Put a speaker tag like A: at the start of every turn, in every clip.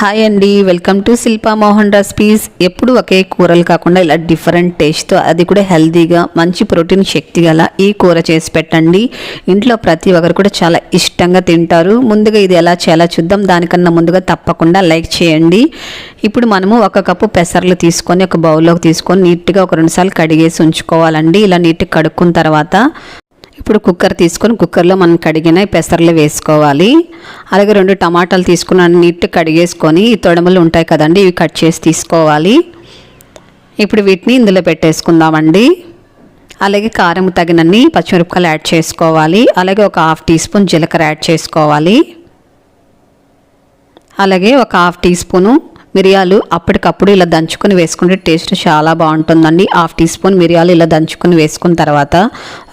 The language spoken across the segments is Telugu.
A: హాయ్ అండి welcome to Shilpa Mohan recipes ఎప్పుడు ఒకే కూరలు కాకుండా ఇలా డిఫరెంట్ టేస్ట్తో అది కూడా హెల్తీగా మంచి ప్రోటీన్ శక్తి గల ఈ కూర చేసి పెట్టండి. ఇంట్లో ప్రతి ఒక్కరు కూడా చాలా ఇష్టంగా తింటారు. ముందుగా ఇది ఎలా చేయాలో చూద్దాం. దానికన్నా ముందుగా తప్పకుండా లైక్ చేయండి. ఇప్పుడు మనము ఒక కప్పు పెసర్లు తీసుకొని ఒక బౌల్లోకి తీసుకొని నీట్గా ఒక రెండు సార్లు కడిగేసి ఉంచుకోవాలండి. ఇలా నీట్గా కడుక్కున్న తర్వాత ఇప్పుడు కుక్కర్ తీసుకొని కుక్కర్లో మనం కడిగిన పెసర్లు వేసుకోవాలి. అలాగే రెండు టమాటాలు తీసుకున్న నీట్ కడిగేసుకొని ఈ తొడమలు ఉంటాయి కదండి ఇవి కట్ చేసి తీసుకోవాలి. ఇప్పుడు వీటిని ఇందులో పెట్టేసుకుందామండి. అలాగే కారం తగినన్ని పచ్చిమిరపకాయలు యాడ్ చేసుకోవాలి. అలాగే ఒక హాఫ్ టీ స్పూన్ జీలకర్ర యాడ్ చేసుకోవాలి. అలాగే ఒక హాఫ్ టీ స్పూను మిరియాలు అప్పటికప్పుడు ఇలా దంచుకొని వేసుకుంటే టేస్ట్ చాలా బాగుంటుందండి. హాఫ్ టీ స్పూన్ మిరియాలు ఇలా దంచుకొని వేసుకున్న తర్వాత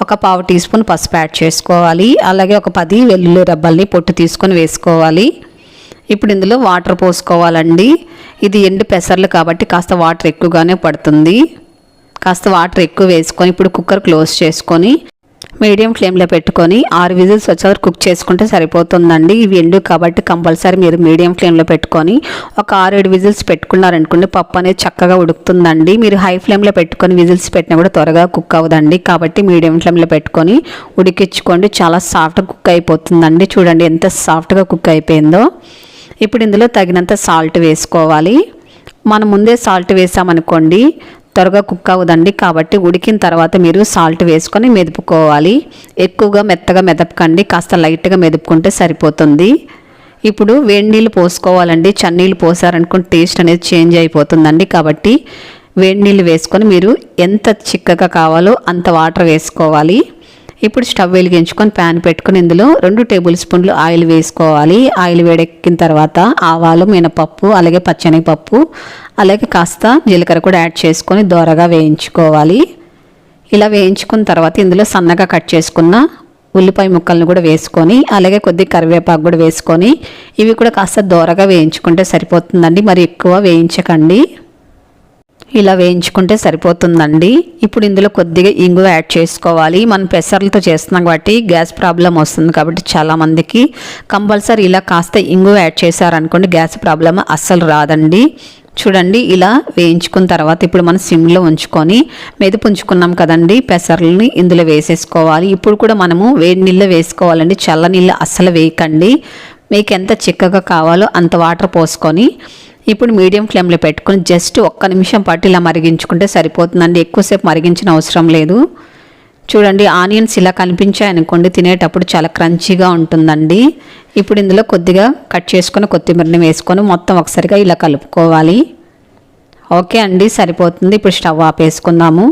A: ఒక పావు టీ స్పూన్ పసుపు యాడ్ చేసుకోవాలి. అలాగే ఒక పది వెల్లుల్లి రబ్బల్ని పొట్టు తీసుకొని వేసుకోవాలి. ఇప్పుడు ఇందులో వాటర్ పోసుకోవాలండి. ఇది ఎండు పెసర్లు కాబట్టి కాస్త వాటర్ ఎక్కువగానే పడుతుంది. కాస్త వాటర్ ఎక్కువ వేసుకొని ఇప్పుడు కుక్కర్ క్లోజ్ చేసుకొని మీడియం ఫ్లేమ్లో పెట్టుకొని ఆరు విజిల్స్ వచ్చే వరకు కుక్ చేసుకుంటే సరిపోతుందండి. ఇవి ఎండు కాబట్టి కంపల్సరీ మీరు మీడియం ఫ్లేమ్లో పెట్టుకొని ఒక ఆరు ఏడు విజిల్స్ పెట్టుకున్నారనుకోండి పప్పు అనేది చక్కగా ఉడుకుతుందండి. మీరు హై ఫ్లేమ్లో పెట్టుకొని విజిల్స్ పెట్టినా కూడా త్వరగా కుక్ అవ్వదండి. కాబట్టి మీడియం ఫ్లేమ్లో పెట్టుకొని ఉడికించుకోండి. చాలా సాఫ్ట్గా కుక్ అయిపోతుందండి. చూడండి ఎంత సాఫ్ట్గా కుక్ అయిపోయిందో. ఇప్పుడు ఇందులో తగినంత సాల్ట్ వేసుకోవాలి. మనం ముందే సాల్ట్ వేసామనుకోండి త్వరగా కుక్ అవ్వదండి. కాబట్టి ఉడికిన తర్వాత మీరు సాల్ట్ వేసుకొని మెదుపుకోవాలి. ఎక్కువగా మెత్తగా మెదపకండి. కాస్త లైట్గా మెదుపుకుంటే సరిపోతుంది. ఇప్పుడు వేడి నీళ్ళు పోసుకోవాలండి. చన్నీళ్ళు పోసారనుకుంటే టేస్ట్ అనేది చేంజ్ అయిపోతుందండి. కాబట్టి వేడి నీళ్ళు వేసుకొని మీరు ఎంత చిక్కగా కావాలో అంత వాటర్ వేసుకోవాలి. ఇప్పుడు స్టవ్ వెలిగించుకొని ప్యాన్ పెట్టుకొని ఇందులో రెండు టేబుల్ స్పూన్లు ఆయిల్ వేసుకోవాలి. ఆయిల్ వేడెక్కిన తర్వాత ఆవాలు మినపప్పు అలాగే పచ్చనిపప్పు అలాగే కాస్త జీలకర్ర కూడా యాడ్ చేసుకొని దోరగా వేయించుకోవాలి. ఇలా వేయించుకున్న తర్వాత ఇందులో సన్నగా కట్ చేసుకున్న ఉల్లిపాయ ముక్కలను కూడా వేసుకొని అలాగే కొద్దిగా కరివేపాకు కూడా వేసుకొని ఇవి కూడా కాస్త దోరగా వేయించుకుంటే సరిపోతుందండి. మరి ఎక్కువ వేయించకండి. ఇలా వేయించుకుంటే సరిపోతుందండి. ఇప్పుడు ఇందులో కొద్దిగా ఇంగు యాడ్ చేసుకోవాలి. మనం పెసర్లతో చేస్తున్నాం కాబట్టి గ్యాస్ ప్రాబ్లం వస్తుంది కాబట్టి చాలామందికి కంపల్సరీ ఇలా కాస్త ఇంగు యాడ్ చేశారనుకోండి గ్యాస్ ప్రాబ్లం అస్సలు రాదండి. చూడండి ఇలా వేయించుకున్న తర్వాత ఇప్పుడు మనం సిమ్లో ఉంచుకొని మెదుపు ఉంచుకున్నాం కదండి పెసర్లని ఇందులో వేసేసుకోవాలి. ఇప్పుడు కూడా మనము వేడి నీళ్ళు వేసుకోవాలండి. చల్ల నీళ్ళు అస్సలు వేయకండి. మీకు ఎంత చిక్కగా కావాలో అంత వాటర్ పోసుకొని ఇప్పుడు మీడియం ఫ్లేమ్లో పెట్టుకుని జస్ట్ ఒక్క నిమిషం పాటు ఇలా మరిగించుకుంటే సరిపోతుందండి. ఎక్కువసేపు మరిగించిన అవసరం లేదు. చూడండి ఆనియన్స్ ఇలా కనిపించాయనుకోండి తినేటప్పుడు చాలా క్రంచీగా ఉంటుందండి. ఇప్పుడు ఇందులో కొద్దిగా కట్ చేసుకొని కొత్తిమీరని వేసుకొని మొత్తం ఒకసారిగా ఇలా కలుపుకోవాలి. ఓకే అండి సరిపోతుంది. ఇప్పుడు స్టవ్ ఆపేసుకుందాము.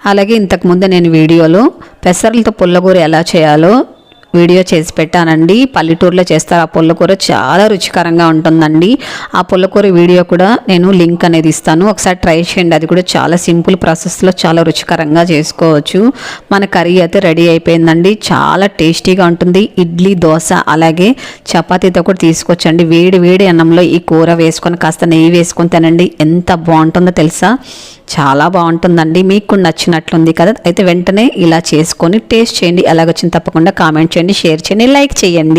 A: అలాగే ఇంతకుముందు నేను వీడియోలో పెసర్లతో పుల్లగూర ఎలా చేయాలో వీడియో చేసి పెట్టానండి. పల్లెటూరులో చేస్తారు. ఆ పుల్లకూర చాలా రుచికరంగా ఉంటుందండి. ఆ పుల్లకూర వీడియో కూడా నేను లింక్ అనేది ఇస్తాను. ఒకసారి ట్రై చేయండి. అది కూడా చాలా సింపుల్ ప్రాసెస్లో చాలా రుచికరంగా చేసుకోవచ్చు. మన కర్రీ అయితే రెడీ అయిపోయిందండి. చాలా టేస్టీగా ఉంటుంది. ఇడ్లీ దోశ అలాగే చపాతీతో కూడా తీసుకొచ్చండి. వేడి వేడి అన్నంలో ఈ కూర వేసుకొని కాస్త నెయ్యి వేసుకొని తినండి. ఎంత బాగుంటుందో తెలుసా? చాలా బాగుంటుందండి. మీకు నచ్చినట్లుంది కదా అయితే వెంటనే ఇలా చేసుకొని టేస్ట్ చేయండి. ఎలాగొచ్చింది తప్పకుండా కామెంట్ చేయండి షేర్ చేయండి లైక్ చేయండి.